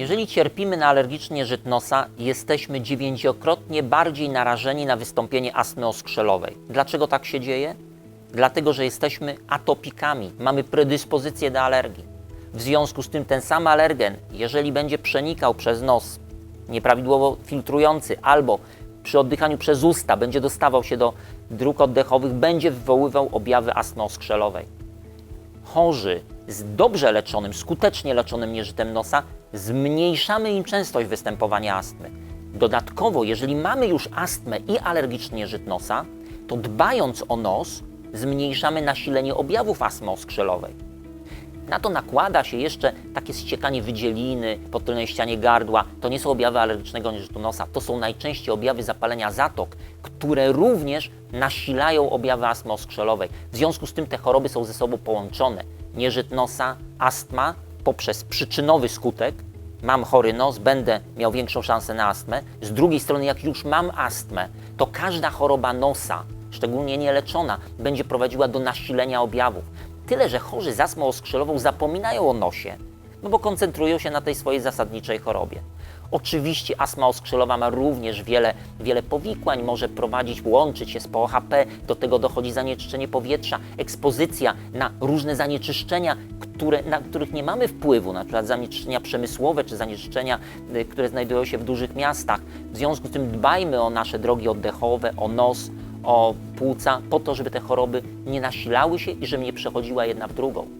Jeżeli cierpimy na alergiczny nieżyt nosa, jesteśmy dziewięciokrotnie bardziej narażeni na wystąpienie astmy oskrzelowej. Dlaczego tak się dzieje? Dlatego, że jesteśmy atopikami, mamy predyspozycję do alergii. W związku z tym ten sam alergen, jeżeli będzie przenikał przez nos, nieprawidłowo filtrujący, albo przy oddychaniu przez usta będzie dostawał się do dróg oddechowych, będzie wywoływał objawy astmy oskrzelowej chorzy z dobrze leczonym, skutecznie leczonym nieżytem nosa, zmniejszamy im częstość występowania astmy. Dodatkowo, jeżeli mamy już astmę i alergiczny nieżyt nosa, to dbając o nos, zmniejszamy nasilenie objawów astmy oskrzelowej. Na to nakłada się jeszcze takie ściekanie wydzieliny po tylnej ścianie gardła. To nie są objawy alergicznego nieżytu nosa, to są najczęściej objawy zapalenia zatok, które również nasilają objawy astmy oskrzelowej. W związku z tym te choroby są ze sobą połączone. Nieżyt nosa, astma poprzez przyczynowy skutek. Mam chory nos, będę miał większą szansę na astmę. Z drugiej strony, jak już mam astmę, to każda choroba nosa, szczególnie nieleczona, będzie prowadziła do nasilenia objawów. Tyle, że chorzy z astmą oskrzelową zapominają o nosie, no bo koncentrują się na tej swojej zasadniczej chorobie. Oczywiście astma oskrzelowa ma również wiele, wiele powikłań, może prowadzić, łączyć się z POHP, do tego dochodzi zanieczyszczenie powietrza, ekspozycja na różne zanieczyszczenia, które, na których nie mamy wpływu, na przykład zanieczyszczenia przemysłowe czy zanieczyszczenia, y, które znajdują się w dużych miastach. W związku z tym dbajmy o nasze drogi oddechowe, o nos, o płuca, po to, żeby te choroby nie nasilały się i żeby nie przechodziła jedna w drugą.